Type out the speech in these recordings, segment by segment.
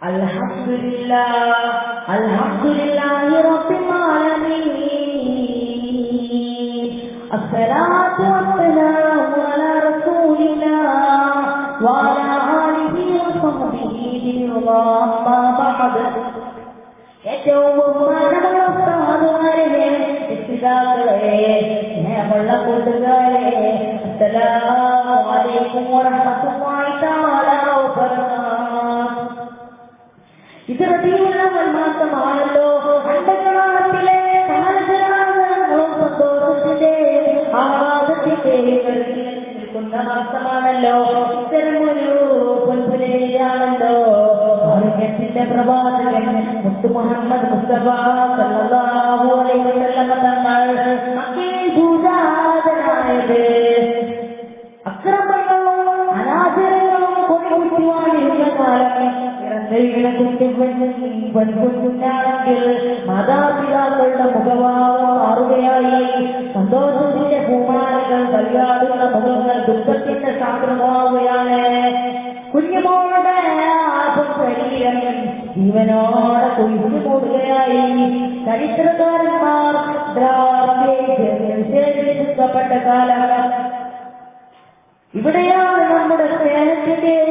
الحمد لله الحمد لله رب العالمين الصلاة والسلام على رسول الله وعلى آله وصحبه بالرضا أما بعد ഏറ്റവും ബഹുമാനമുള്ള ഉസ്താദുമാരെ രക്ഷിതാക്കളെ സ്നേഹമുള്ള കൂട്ടുകാരെ അസ്സലാമു അലൈക്കും വറഹ്മത്തുള്ളാഹി തആല ഇത് അണ്ടകളാണത്തിലെ കാലജലാങ്ങളും സന്തോഷത്തിന്റെയും ആഹ്ലാദത്തിന്റെയും നിൽക്കുന്ന മാസമാണല്ലോ ഇത്തരമൊരു പൊൻപുലയാണല്ലോ ആരോഗ്യത്തിന്റെ പ്രവാചകൻ മുത്തു മുഹമ്മദ് മുസ്തഫ സല്ലല്ലാഹു അലൈഹി വസല്ലം തങ്ങൾ മക്കയിൽ ഭൂജാതനായത് കുട്ടി പെൺകുഞ്ഞാണെങ്കിൽ മാതാപിതാക്കളുടെ മുഖഭാവം മാറുകയായി സന്തോഷത്തിന്റെ പൂമാലകൾ കല്യാടുന്ന മുഖങ്ങൾ ദുഃഖത്തിന്റെ സാന്ദ്രമാവുകയാണ് കുഞ്ഞുമോളുടെ ശരീരം ജീവനോടെ കുഴിച്ചു കൂടുകയായി ചരിത്രകാരന്മാർ വിശേഷിപ്പിക്കപ്പെട്ട കാലം ഇവിടെയാണ് നമ്മുടെ സ്നേഹത്തിന്റെയും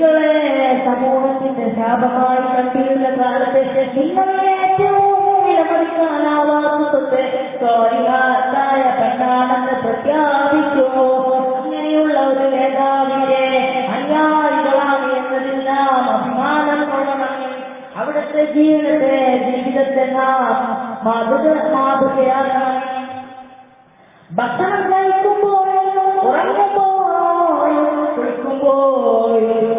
സ്ത്രീകളെ സമൂഹത്തിന്റെ ശാപമായി കണ്ടിരുന്ന കാലത്ത് നിങ്ങളെ ഏറ്റവും വിലമതിക്കാനാവാത്തത് സ്വാരികാരായ പെണ്ണാണെന്ന് പ്രഖ്യാപിച്ചു അങ്ങനെയുള്ള ഒരു നേതാവിനെ അനുയായികളാണ് എന്നതിൽ നാം അഭിമാനം കൊള്ളണം അവിടുത്തെ ജീവിതത്തെ ജീവിതത്തെ നാം മാതൃക മാതൃകയാക്കണം ഭക്ഷണം കഴിക്കുമ്പോഴും ഉറങ്ങുമ്പോഴും കുളിക്കുമ്പോഴും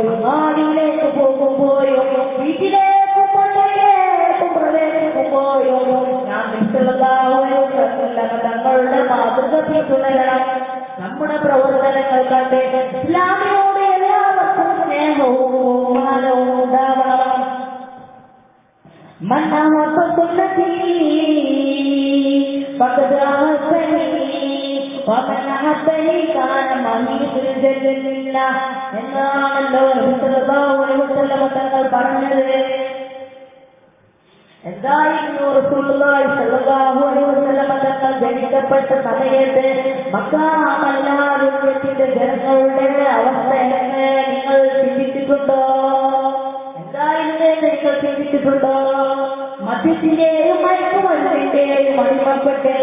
നമുക്ക് തുടരണം നമ്മുടെ പ്രവർത്തനങ്ങൾ കണ്ട് ഇസ്ലാമിനോട് എല്ലാവർക്കും സ്നേഹവും ബഹുമാനവും ഉണ്ടാവണം മണ്ണാമത്തുള്ളതീ പകതാമസനീ വമനാത്തനി കാനമീ എന്നാണല്ലോ തങ്ങൾ പറഞ്ഞത്. എന്തായിരുന്നു റസൂലുള്ളാഹി സ്വല്ലല്ലാഹു അലൈഹി വസല്ലം തങ്ങൾ ജനിക്കപ്പെട്ട സമയത്ത് മക്കാമല്ലാതിന്റെ ജനങ്ങളുടെ അവസ്ഥ എങ്ങനെ നിങ്ങൾ ചിന്തിച്ചിട്ടുണ്ടോ? എന്തായിരുന്നു നിങ്ങൾ ചിന്തിച്ചിട്ടുണ്ടോ? മദ്യത്തിന്റെയും മയക്കുമരുന്നിന്റെയും അടിമപ്പെട്ട്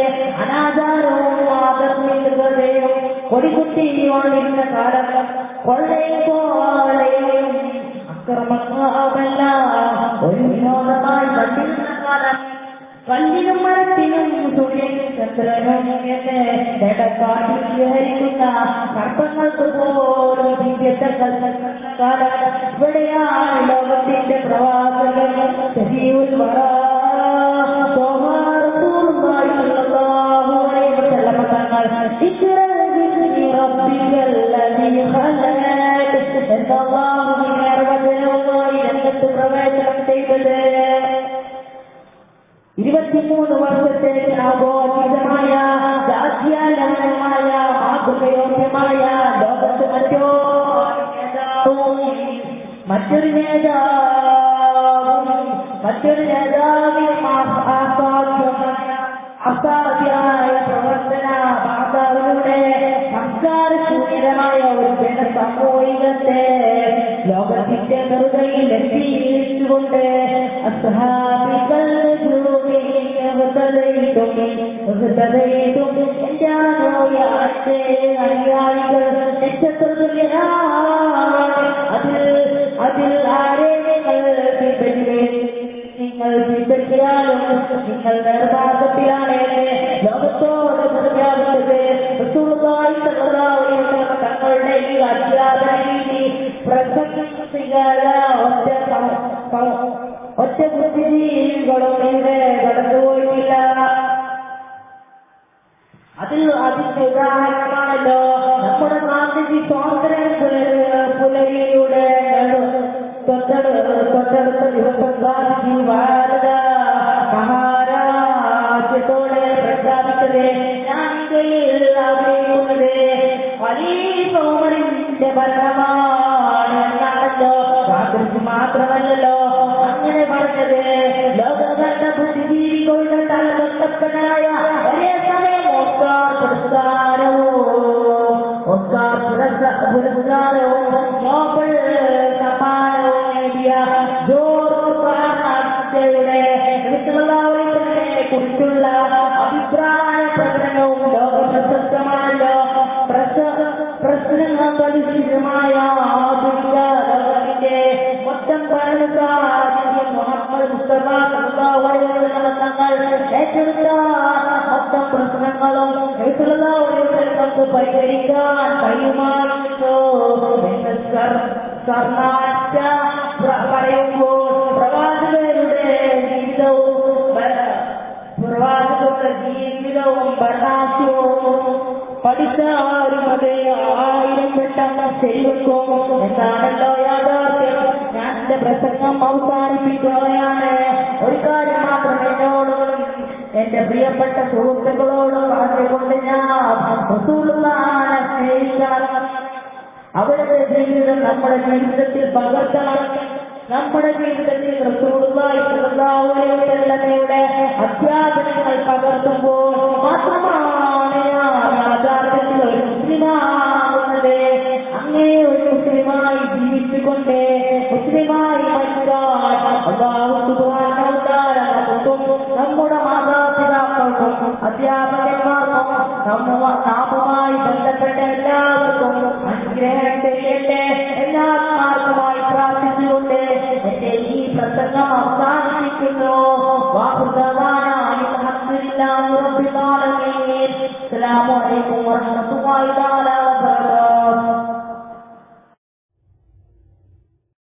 അനാചാരവും ആകർഷിക്കുന്നതയും കൊടികുത്തിയോണ്ടിരുന്ന കാലം കൊള്ളയും കോളയും അക്രമമല്ല ഒരു വിനോദമായി കണ്ടിരുന്ന കാലം കല്ലിനും മരത്തിനും സൂര്യനും ചന്ദ്രനും എന്ന് ജടക്കാട്ടിൽ വിഹരിക്കുന്ന സർപ്പങ്ങൾക്ക് പോലും കൽക്കുന്ന കാലം ഇവിടെയാണ് ലോകത്തിന്റെ പ്രവാസകൻ ശരീഉൽ വറ ഇക്റ ബിസ്മി റബ്ബിക്കൽ ലദീ ഖലഖ എന്ന അല്ലാഹുവിന്റെ നിർവചനവുമായി പ്രവേശനം ചെയ്തത്. ഇരുപത്തിമൂന്ന് വർഷത്തേക്ക് ആഘോഷിതമായ ജാത്യാലമായ മാതൃകയോഗ്യമായ ലോകത്ത് മറ്റോ മറ്റൊരു നേതാവും മറ്റൊരു നേതാവിനും അസാധ്യമായ പ്രവർത്തന പാതാവിലൂടെ സംസ്കാരശൂന്യമായ ഒരു എത്തിയിരിച്ചുകൊണ്ട് അസ്ഹാബികൾ അനുയായികൾ അതിൽ അതിൽ ആരെ നിങ്ങൾ നിങ്ങൾ പിൻപറ്റിയാലും നിങ്ങൾ നിർവാഹത്തിലാണ് ലോകത്തോട് പ്രഖ്യാപിച്ചത് റസൂലുള്ളാഹി സ്വല്ലല്ലാഹു അലൈഹി വസല്ലം തങ്ങളുടെ ഈ അധ്യാപന രീതി പ്രസംഗികള ഇവിടെ കടന്നുപോയിട്ടില്ല. അതിൽ അതിന്റെ ഉദാഹരണമാണല്ലോ. നമ്മുടെ ഗാന്ധിജി സ്വാതന്ത്ര്യം പുലരി- പുലരിയുടെ തൊട്ടടു- തൊട്ടടുത്ത ദിവസം ഗാന്ധിജി ഭാരത മഹാരാജ്യത്തോടെ പ്രഖ്യാപിച്ചത് ഞാൻ ഇന്ത്യയിൽ ആഗ്രഹിക്കുന്നത് വലിയ സോമറിന്റെ ഭരണമാണ് എന്നാണല്ലോ. ഗാന്ധിജി മാത്രമല്ലല്ലോ. അങ്ങനെ പറഞ്ഞത് ലോകകണ്ട ബുദ്ധിജീവികളുടെ തലതൊട്ടപ്പനായ ഒരേ സമയം ഓസ്കാർ പുരസ്കാരവും ഓസ്കാർ പുരസ്ക- പുരസ്കാരവും നോബൽ സമ്മാനവും നേടിയ ജോർജ് ഫെർണാണ്ടയുടെ വിശ്വലാവലിനെ കുറിച്ചുള്ള അഭിപ്രായ പ്രകടനവും ലോക പ്രശസ്തമാണല്ലോ പ്രശ- പ്രശ്നങ്ങൾ കലുഷിതമായ ആധുനിക ലോകത്തിന്റെ മൊത്തം ഭരണസാരഥ്യം മുഹമ്മദ് മുസ്തഫ സല്ലല്ലാഹു അലൈഹി വസല്ലം തങ്ങൾ ഏറ്റെടുത്ത മൊത്തം പ്രശ്നങ്ങളും സല്ലല്ലാഹു അലൈഹി വസല്ലമക്ക് പരിഹരിക്കാൻ കഴിയുമായിരുന്നു എന്ന് സർ- സർനാറ്റ പ്ര- പറയുമ്പോൾ പ്രവാചകരുടെ ജീവിതവും ഭ- പ്രവാചകരുടെ ജീവിതവും ഭരണാസ്യവും പഠിച്ചാലും അത് ആയിരം പെട്ടെന്ന് ശരിവെക്കും എന്നാണല്ലോ യാഥാർത്ഥ്യം ഞാൻ എന്റെ പ്രസംഗം അവസാനിപ്പിക്കുകയാണ്. ഒരു കാര്യം മാത്രം എന്നോട് എന്റെ പ്രിയപ്പെട്ട സുഹൃത്തുക്കളോട് പറഞ്ഞുകൊണ്ട് ഞാൻ റസൂലുള്ളാഹിനെ അവരുടെ ജീവിതം നമ്മുടെ ജീവിതത്തിൽ പകർത്തണം. നമ്മുടെ ജീവിതത്തിൽ റസൂലുള്ളാഹി സ്വല്ലല്ലാഹു അലൈഹി അധ്യാപനങ്ങൾ പകർത്തുമ്പോൾ അള്ളാഹു സുബാനത്താരങ്ങൾക്കും നമ്മുടെ മാതാപിതാക്കൾക്കും അധ്യാപകന്മാർക്കും നമ്മ നാമുമായി ബന്ധപ്പെട്ട എല്ലാവർക്കും അനുഗ്രഹം ചെയ്യട്ടെ എല്ലാവർക്കുമായി പ്രാർത്ഥിച്ചുകൊണ്ട് എന്റെ ഈ പ്രസംഗം അവസാനിപ്പിക്കുന്നു വാഹുദാ